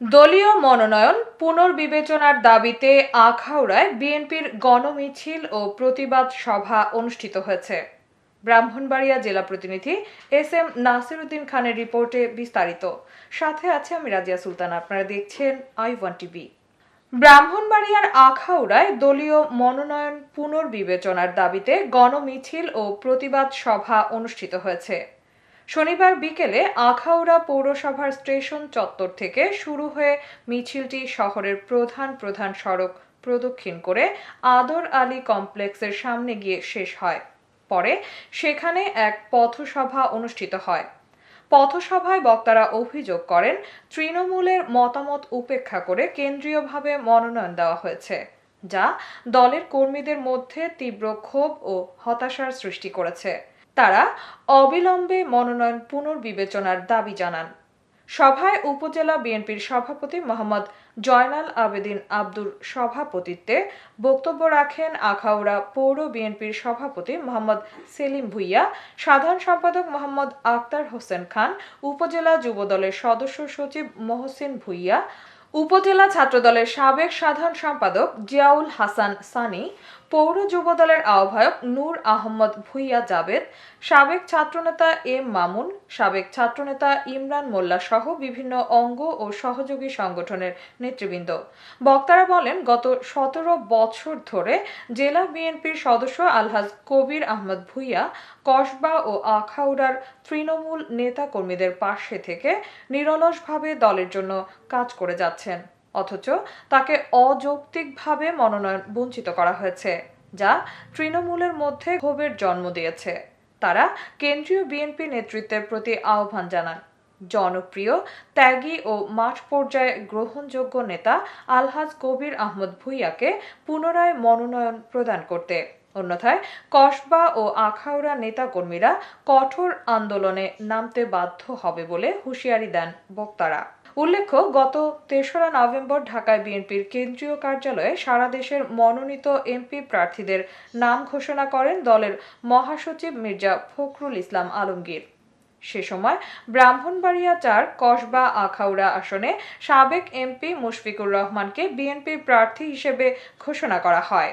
দলীয় মনোনয়ন পুনর্বিবেচনার দাবিতে আখাউড়ায় বিএনপির গণমিছিল ও প্রতিবাদ সভা অনুষ্ঠিত হয়েছে। ব্রাহ্মণবাড়িয়া জেলা প্রতিনিধি এস এম নাসিরুদ্দিন খানের রিপোর্টে বিস্তারিত। সাথে আছে আমি রাজিয়া সুলতান, আপনারা দেখছেন আই ওয়ান টিভি। ব্রাহ্মণবাড়িয়ার আখাউড়ায় দলীয় মনোনয়ন পুনর্বিবেচনার দাবিতে গণমিছিল ও প্রতিবাদ সভা অনুষ্ঠিত হয়েছে। শনিবার বিকেলে আখাউড়া পৌরসভার স্টেশন চত্বর থেকে শুরু হয়ে মিছিলটি শহরের প্রধান প্রধান সড়ক প্রদক্ষিণ করে আদর আলী কমপ্লেক্সের সামনে গিয়ে শেষ হয়। পরে সেখানে এক পথসভা অনুষ্ঠিত হয়। পথসভায় বক্তারা অভিযোগ করেন, তৃণমূলের মতামত উপেক্ষা করে কেন্দ্রীয়ভাবে মনোনয়ন দেওয়া হয়েছে, যা দলের কর্মীদের মধ্যে তীব্র ক্ষোভ ও হতাশার সৃষ্টি করেছে। তারা অবিলম্বে মনোনয়ন পুনর্বিবেচনার দাবি জানান। সভায় উপজেলা বিএনপির সভাপতি মোহাম্মদ জয়নাল আবেদিন আব্দুর সভাপতিত্বে বক্তব্য রাখেন আখাউড়া পৌর বিএনপির সভাপতি মোহাম্মদ সেলিম ভুইয়া, সাধারণ সম্পাদক মোহাম্মদ আক্তার হোসেন খান, উপজেলা যুবদলের সদস্য সচিব মহসিন ভুইয়া, উপজেলা ছাত্রদলের সাবেক সাধারণ সম্পাদক জিয়াউল হাসান সানি পৌর যুবদলের আহ্বায়ক নূর আহমদ ভুইয়া জাবেদ, সাবেক ছাত্রনেতা এম মামুন, সাবেক ছাত্রনেতা ইমরান মোল্লা সহ বিভিন্ন অঙ্গ ও সহযোগী সংগঠনের নেতৃবৃন্দ। বক্তারা বলেন, গত সতেরো বছর ধরে জেলা বিএনপির সদস্য আলহাজ কবির আহমদ ভুইয়া, কসবা ও আখাউড়ার তৃণমূল নেতা কর্মীদের পাশে থেকে নিরলসভাবে দলের জন্য কাজ করে যাচ্ছেন। অথচ তাকে অযৌক্তিকভাবে মনোনয়ন বঞ্চিত করা হয়েছে, যা তৃণমূলের মধ্যে ক্ষোভের জন্ম দিয়েছে। তারা কেন্দ্রীয় বিএনপি নেতৃত্বের প্রতি আহ্বান জানান। জনপ্রিয়, ত্যাগী ও মাঠ পর্যায়ে গ্রহণযোগ্য নেতা আলহাজ কবির আহমদ ভুইয়াকে পুনরায় মনোনয়ন প্রদান করতে। অন্যথায়, কসবা ও আখাউড়া নেতাকর্মীরা কঠোর আন্দোলনে নামতে বাধ্য হবে বলে হুঁশিয়ারি দেন বক্তারা। উল্লেখ্য, গত তেসরা নভেম্বর ঢাকায় বিএনপির কেন্দ্রীয় কার্যালয়ে সারা দেশের মনোনীত এমপি প্রার্থীদের নাম ঘোষণা করেন দলের মহাসচিব মির্জা ফখরুল ইসলাম আলমগীর। সে সময় ব্রাহ্মণবাড়িয়া চার, কসবা, আখাউড়া আসনে সাবেক এমপি মুশফিকুর রহমানকে বিএনপির প্রার্থী হিসেবে ঘোষণা করা হয়।